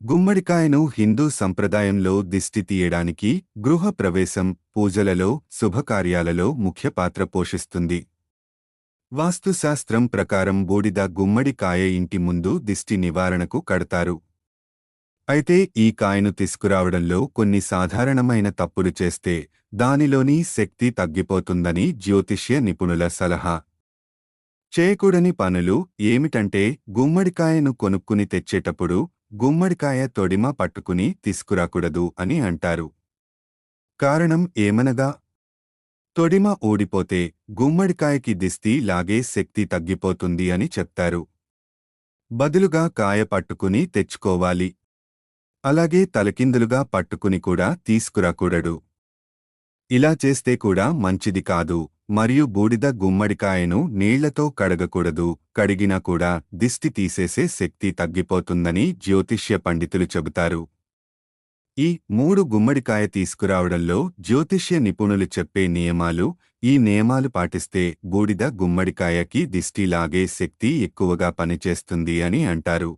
గుమ్మడికాయను హిందూ సంప్రదాయంలో దిష్టి తీయడానికి గృహ ప్రవేశం పూజలలో శుభకార్యాలలో ముఖ్య పాత్ర పోషిస్తుంది. వాస్తుశాస్త్రం ప్రకారం బూడిద గుమ్మడికాయ ఇంటి ముందు దిష్టి నివారణకు కడతారు. అయితే ఈ కాయను తీసుకురావడంలో కొన్ని సాధారణమైన తప్పులు చేస్తే దానిలోని శక్తి తగ్గిపోతుందని జ్యోతిష్య నిపుణుల సలహా. చేయకూడని పనులు ఏమిటంటే గుమ్మడికాయను కొనుక్కుని తెచ్చేటప్పుడు గుమ్మడికాయ తొడిమ పట్టుకుని తీసుకురాకూడదు అని అంటారు. కారణం ఏమనగా? తొడిమ ఊడిపోతే గుమ్మడికాయకి దిస్తి లాగే శక్తి తగ్గిపోతుంది అని చెప్తారు. బదులుగా కాయ పట్టుకుని తెచ్చుకోవాలి. అలాగే తలకిందులుగా పట్టుకుని కూడా తీసుకురాకూడడు ఇలా చేస్తే కూడా మంచిది కాదు. మరియు బూడిద గుమ్మడికాయను నీళ్ళతో కడగకూడదు కడిగినా కూడా దిష్టి తీసేసే శక్తి తగ్గిపోతుందని జ్యోతిష్య పండితులు చెబుతారు. ఈ మూడు గుమ్మడికాయ తీసుకురావడంలో జ్యోతిష్య నిపుణులు చెప్పే నియమాలు ఈ నియమాలు పాటిస్తే బూడిద గుమ్మడికాయకి దిష్టి లాగే శక్తి ఎక్కువగా పనిచేస్తుంది అని అంటారు.